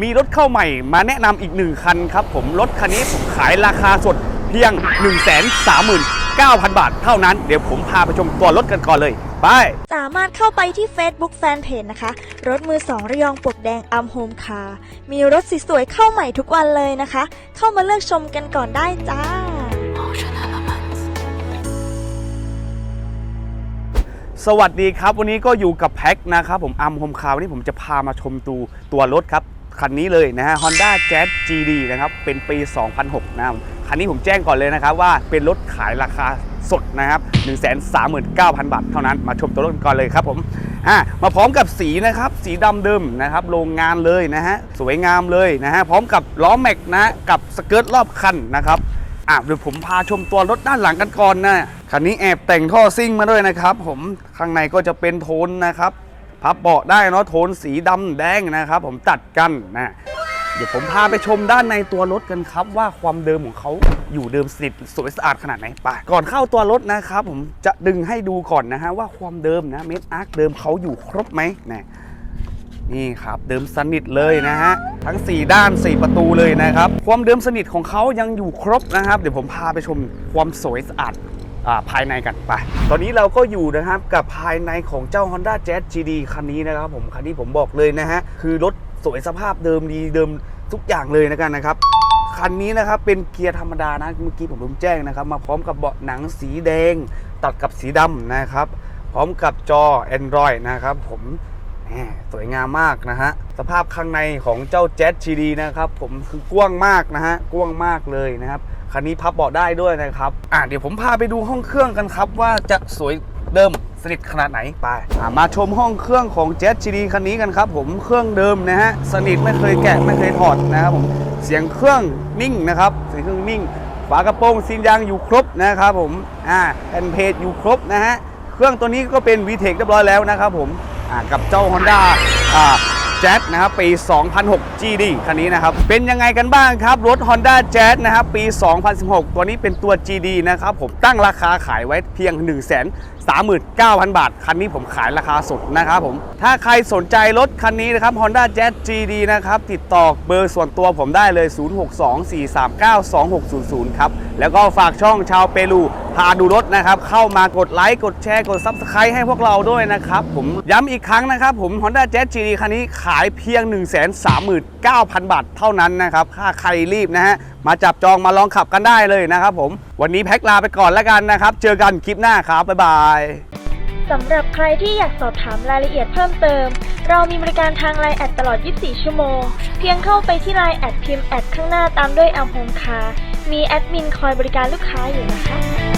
มีรถเข้าใหม่มาแนะนำอีกหนึ่งคันครับผม รถคันนี้ผมขายราคาสดเพียง 1 3 9 0 0 0 บาทเท่านั้น เดี๋ยวผมพาไปชมตัวรถกันก่อนเลย ไป สามารถเข้าไปที่ Facebook Fanpage นะคะ รถมือสองระยองปลวกแดงอัมโฮมคาร์มีรถสวยๆเข้าใหม่ทุกวันเลยนะคะ เข้ามาเลือกชมกันก่อนได้จ้า สวัสดีครับ วันนี้ก็อยู่กับแพ็คนะครับผมอัมโฮมคาร์วันนี้ผมจะพามาชมตูตัวรถครับ คันนี้เลยนะฮะ Honda Jazz GD นะครับ เป็นปี 2006 นะครับ คันนี้ผมแจ้งก่อนเลยนะครับว่าเป็นรถขายราคาสดนะครับ 139,000 บาทเท่านั้น มาชมตัวรถกันก่อนเลยครับผมอ่ามาพร้อมกับสีนะครับ สีดำเดิมนะครับ โรงงานเลยนะฮะ สวยงามเลยนะฮะ พร้อมกับล้อแม็กนะกับสเกิร์ตรอบคันนะครับอะเดี๋ยวผมพาชมตัวรถด้านหลังกันก่อนนะคันนี้แอบแต่งท่อซิ่งมาด้วยนะครับ ผมข้างในก็จะเป็นโทนนะครับ พับเบาะได้เนาะโทนสีดำแดงนะครับ ผมตัดกันนะเดี๋ยวผมพาไปชมด้านในตัวรถกันครับ ว่าความเดิมของเขาอยู่เดิมสนิทสวยสะอาดขนาดไหนไปก่อนเข้าตัวรถนะครับ ผมจะดึงให้ดูก่อนนะฮะว่าความเดิมนะเมดอาร์คเดิมเขาอยู่ครบไหมนะนี่ครับเดิมสนิทเลยนะฮะทั้ง 4 ด้าน 4 ประตูเลยนะครับ ความเดิมสนิทของเขายังอยู่ครบนะครับ เดี๋ยวผมพาไปชมความสวยสะอาด ภายในกันไป ตอนนี้เราก็อยู่นะครับกับภายในของเจ้า Honda Jazz GD คันนี้นะครับผม คันนี้ผมบอกเลยนะฮะ คือรถสวยสภาพเดิมดีเดิมทุกอย่างเลยนะกันนะครับ คันนี้นะครับเป็นเกียร์ธรรมดานะ เมื่อกี้ผมลืมแจ้งนะครับ มาพร้อมกับเบาะหนังสีแดง ตัดกับสีดำนะครับ พร้อมกับจอ Android นะครับผมแหมสวยงามมากนะฮะสภาพข้างในของเจ้า Jet GD นะครับผมคือกว้างมากนะฮะ กว้างมากเลยนะครับ คันนี้พับเบาะได้ด้วยนะครับอะเดี๋ยวผมพาไปดูห้องเครื่องกันครับ ว่าจะสวยเดิมสนิทขนาดไหนไปอะมาชมห้องเครื่องของ Jet GD คันนี้กันครับ ผมเครื่องเดิมนะฮะสนิทไม่เคยแกะไม่เคยถอดนะครับผมเสียงเครื่องนิ่งนะครับเสียงเครื่องนิ่ง ฝากระโปรงซีนยางอยู่ครบนะครับผมอ่าแผ่นเพจอยู่ครบนะฮะเครื่องตัวนี้ก็เป็น VTEC เรียบร้อยแล้วนะครับผมอ่ากับเจ้า Honda อ่า Jazz นะครับปี 2006 GD คันนี้นะครับ เป็นยังไงกันบ้างครับ รถ Honda Jazz นะครับปี 2016 ตัวนี้เป็นตัว GD นะครับผมตั้งราคาขายไว้เพียง1 3 9 0 0 0 บาท คันนี้ผมขายราคาสดนะครับผม ถ้าใครสนใจรถคันนี้นะครับ Honda Jazz GD นะครับ ติดต่อเบอร์ส่วนตัวผมได้เลย 0624392600 ครับ แล้วก็ฝากช่องชาวเปรู พาดูรถนะครับ เข้ามากดไลค์กดแชร์กด Subscribe ให้พวกเราด้วยนะครับผมย้ำอีกครั้งนะครับผม Honda Jazz GD คันนี้ขายเพียง 139,000 บาทเท่านั้นนะครับ ถ้าใครรีบนะฮะ มาจับจองมาลองขับกันได้เลยนะครับผม วันนี้แพ็คลาไปก่อนแล้วกันนะครับ เจอกันคลิปหน้าครับ บ๊ายบายสำหรับใครที่อยากสอบถามรายละเอียดเพิ่มเติม เรามีบริการทางไลน์แอดตลอด 24 ชั่วโมง เพียงเข้าไปที่ไลน์แอดพิมพ์แอดข้างหน้าตามด้วยอัมโฮมคาร์มีแอดมินคอยบริการลูกค้าอยู่นะคะ